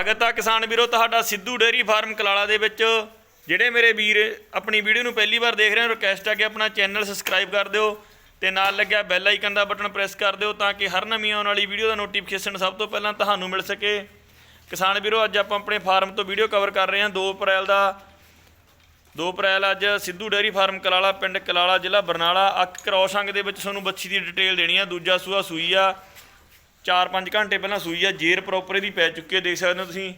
ਸਵਾਗਤ ਆ ਕਿਸਾਨ ਵੀਰੋ, ਤੁਹਾਡਾ ਸਿੱਧੂ ਡੇਅਰੀ ਫਾਰਮ ਕਲਾਲਾ ਦੇ ਵਿੱਚ। ਜਿਹੜੇ ਮੇਰੇ ਵੀਰ ਆਪਣੀ ਵੀਡੀਓ ਨੂੰ ਪਹਿਲੀ ਵਾਰ ਦੇਖ ਰਹੇ ਹੋ ਰਿਕਵੈਸਟ ਆ ਕਿ ਆਪਣਾ ਚੈਨਲ ਸਬਸਕ੍ਰਾਈਬ ਕਰ ਦਿਓ ਤੇ ਨਾਲ ਲੱਗਿਆ ਬੈਲ ਆਈਕਨ ਦਾ ਬਟਨ ਪ੍ਰੈਸ ਕਰ ਦਿਓ ਤਾਂ ਕਿ ਹਰ ਨਵੀਂ ਆਉਣ ਵਾਲੀ ਵੀਡੀਓ ਦਾ ਨੋਟੀਫਿਕੇਸ਼ਨ ਸਭ ਤੋਂ ਪਹਿਲਾਂ ਤੁਹਾਨੂੰ ਮਿਲ ਸਕੇ। ਕਿਸਾਨ ਵੀਰੋ, ਅੱਜ ਆਪਾਂ ਆਪਣੇ ਫਾਰਮ ਤੋਂ ਵੀਡੀਓ ਕਵਰ ਕਰ ਰਹੇ ਹਾਂ। 2 ਅਪ੍ਰੈਲ ਦਾ 2 ਅਪ੍ਰੈਲ ਅੱਜ ਸਿੱਧੂ ਡੇਅਰੀ ਫਾਰਮ ਕਲਾਲਾ, ਪਿੰਡ ਕਲਾਲਾ ਜ਼ਿਲ੍ਹਾ ਬਰਨਾਲਾ। ਅੱਖ ਕ੍ਰੋਸ ਅੰਗ ਦੇ ਵਿੱਚ ਤੁਹਾਨੂੰ ਬੱਚੀ ਦੀ ਡਿਟੇਲ ਦੇਣੀ ਆ, ਦੂਜਾ ਸੂਆ ਸੂਈ ਆ। 4-5 ਘੰਟੇ ਪਹਿਲਾਂ ਸੂਈ ਆ, ਜੇਰ ਪ੍ਰੋਪਰ ਇਹਦੀ ਪੈ ਚੁੱਕੀ ਹੈ ਦੇਖ ਸਕਦੇ ਹੋ ਤੁਸੀਂ।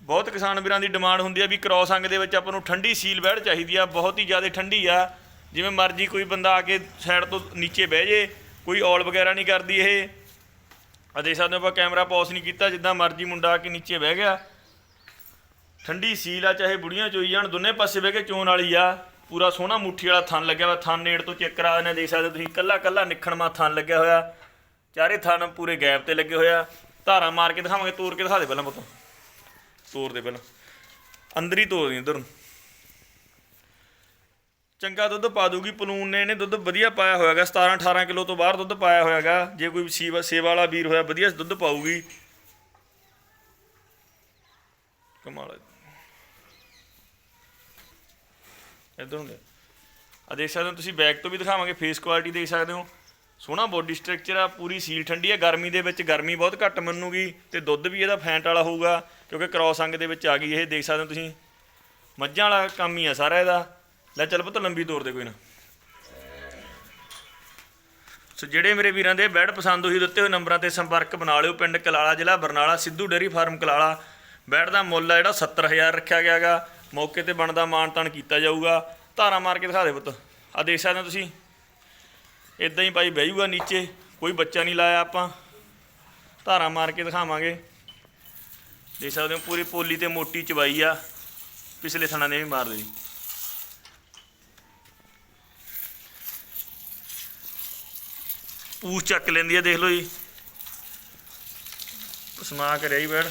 ਬਹੁਤ ਕਿਸਾਨ ਵੀਰਾਂ ਦੀ ਡਿਮਾਂਡ ਹੁੰਦੀ ਆ ਵੀ ਕ੍ਰੋਸ ਅੰਗ ਦੇ ਵਿੱਚ ਆਪਾਂ ਨੂੰ ਠੰਡੀ ਸੀਲ ਬੈੜ ਚਾਹੀਦੀ ਆ, ਬਹੁਤ ਹੀ ਜ਼ਿਆਦਾ ਠੰਡੀ ਆ। ਜਿਵੇਂ ਮਰਜ਼ੀ ਕੋਈ ਬੰਦਾ ਆ ਕੇ ਸਾਈਡ ਤੋਂ ਨੀਚੇ ਬਹਿ ਜੇ, ਕੋਈ ਔਲ ਵਗੈਰਾ ਨਹੀਂ ਕਰਦੀ ਇਹ। ਆ ਦੇਖ ਸਕਦੇ ਹੋ ਆਪਾਂ ਕੈਮਰਾ ਪੌਸ ਨਹੀਂ ਕੀਤਾ, ਜਿੱਦਾਂ ਮਰਜ਼ੀ ਮੁੰਡਾ ਆ ਕੇ ਨੀਚੇ ਬਹਿ ਗਿਆ। ਠੰਡੀ ਸੀਲ ਆ, ਚਾਹੇ ਬੁੜੀਆਂ ਚੋਈ ਜਾਣ, ਦੋਨੇ ਪਾਸੇ ਬਹਿ ਕੇ ਚੋਣ ਵਾਲੀ ਆ। ਪੂਰਾ ਸੋਹਣਾ ਮੁੱਠੀ ਵਾਲਾ ਥਣ ਲੱਗਿਆ ਹੋਇਆ, ਥਣ ਨੇੜ ਤੋਂ ਚੈੱਕ ਕਰਾ ਦਿੰਦੇ ਦੇਖ ਸਕਦੇ ਹੋ ਤੁਸੀਂ ਕੱਲਾ ਕੱਲਾ ਨਿਖਣਮਾ ਥਣ ਲੱਗਿਆ ਹੋਇਆ। ਚਾਰੇ ਥਣ ਪੂਰੇ ਗੈਪ ਤੇ ਲੱਗੇ ਹੋਇਆ ਧਾਰਾਂ ਮਾਰ ਕੇ ਦਿਖਾਵਾਂਗੇ, ਤੋੜ ਕੇ ਦਿਖਾ ਦੇ ਪਹਿਲਾਂ ਪੁੱਤ। ਤੋੜ ਦੇ ਪਹਿਲਾਂ। ਅੰਦਰ ਹੀ ਤੋੜ ਦੀ ਇਧਰ ਨੂੰ। ਚੰਗਾ ਦੁੱਧ ਪਾ ਦੂਗੀ ਪਲੂਨ ਨੇ ਇਹਨੇ ਦੁੱਧ ਵਧੀਆ ਪਾਇਆ ਹੋਇਆਗਾ। 17 18 ਕਿਲੋ ਤੋਂ ਬਾਹਰ ਦੁੱਧ ਪਾਇਆ ਹੋਇਆਗਾ। ਜੇ ਕੋਈ ਸੇਵਾ ਸੇਵਾ ਵਾਲਾ ਵੀਰ ਹੋਇਆ, ਵਧੀਆ ਦੁੱਧ ਪਾਊਗੀ। ਕਮਾਲ ਹੈ ਇਧਰ ਨੂੰ ਆ ਦੇਖ ਸਕਦੇ ਹੋ, ਤੁਸੀਂ ਬੈਕ ਤੋਂ ਵੀ ਦਿਖਾਵਾਂਗੇ ਫੇਸ ਕੁਆਲਿਟੀ ਦੇਖ ਸਕਦੇ ਹੋ। ਸੋਹਣਾ ਬੋਡੀ ਸਟਰਕਚਰ ਆ, ਪੂਰੀ ਸੀਲ ਠੰਡੀ ਆ। ਗਰਮੀ ਦੇ ਵਿੱਚ ਗਰਮੀ ਬਹੁਤ ਘੱਟ ਮੰਨੂਗੀ ਤੇ ਦੁੱਧ ਵੀ ਇਹਦਾ ਫੈਂਟ ਵਾਲਾ ਹੋਊਗਾ, ਕਿਉਂਕਿ ਕ੍ਰੋਸ ਅੰਗ ਦੇ ਵਿੱਚ ਆ ਗਈ ਇਹ, ਦੇਖ ਸਕਦੇ ਹੋ ਤੁਸੀਂ। ਮੱਝਾਂ ਵਾਲਾ ਕੰਮ ਹੀ ਆ ਸਾਰਾ ਇਹਦਾ। ਲੈ ਚੱਲ ਪੁੱਤ, ਲੰਬੀ ਤੋਰ ਦੇ ਕੋਈ ਨਾ। ਸੋ ਜਿਹੜੇ ਮੇਰੇ ਵੀਰਾਂ ਦੇ ਬੈਡ ਪਸੰਦ ਹੋਈ ਦਿੱਤੇ ਹੋਏ ਨੰਬਰਾਂ ਤੇ ਸੰਪਰਕ ਬਣਾ ਲਿਓ। ਪਿੰਡ ਕਲਾਲਾ ਜ਼ਿਲ੍ਹਾ Barnala, Sidhu dairy farm Kalala. Bed ਦਾ ਮੁੱਲ ਆ ਜਿਹੜਾ 70000 ਰੱਖਿਆ ਗਿਆਗਾ ਮੌਕੇ ਤੇ ਬਣਦਾ ਮਾਣ ਤਾਣ ਕੀਤਾ ਜਾਊਗਾ। ਧਾਰਾ ਮਾਰ ਕੇ ਦਿਖਾ ਦੇ ਪੁੱਤ। ਆ ਦੇਖ ਸਕਦੇ ਹੋ ਤੁਸੀਂ। ਇਦਾਂ ਹੀ ਭਾਈ ਬਹਿ ਜਾਊਗਾ ਨੀਚੇ, ਕੋਈ ਬੱਚਾ ਨਹੀਂ ਲਾਇਆ ਆਪਾਂ। ਧਾਰਾ ਮਾਰ ਕੇ ਦਿਖਾਵਾਂਗੇ। ਦੇਖ ਸਕਦੇ ਹੋ ਪੂਰੀ ਪੋਲੀ ਤੇ ਮੋਟੀ ਚਵਾਈ ਆ। ਪਿਛਲੇ ਥਣਾ ਨੇ ਵੀ ਮਾਰ ਦੇ ਪੂਛ ਚੱਕ ਲੈਂਦੀ ਆ, ਦੇਖ ਲਓ ਜੀ। ਸਮਾ ਕੇ ਰਹੀ ਬੈੜ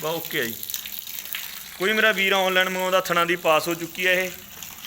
ਬਾ ਓਕੇ ਆ ਜੀ। ਕੋਈ ਮੇਰਾ ਵੀਰ ਆਨਲਾਈਨ ਮੰਗਾਉਂਦਾ, ਥਣਾ ਦੀ ਪਾਸ ਹੋ ਚੁੱਕੀ ਹੈ ਇਹ।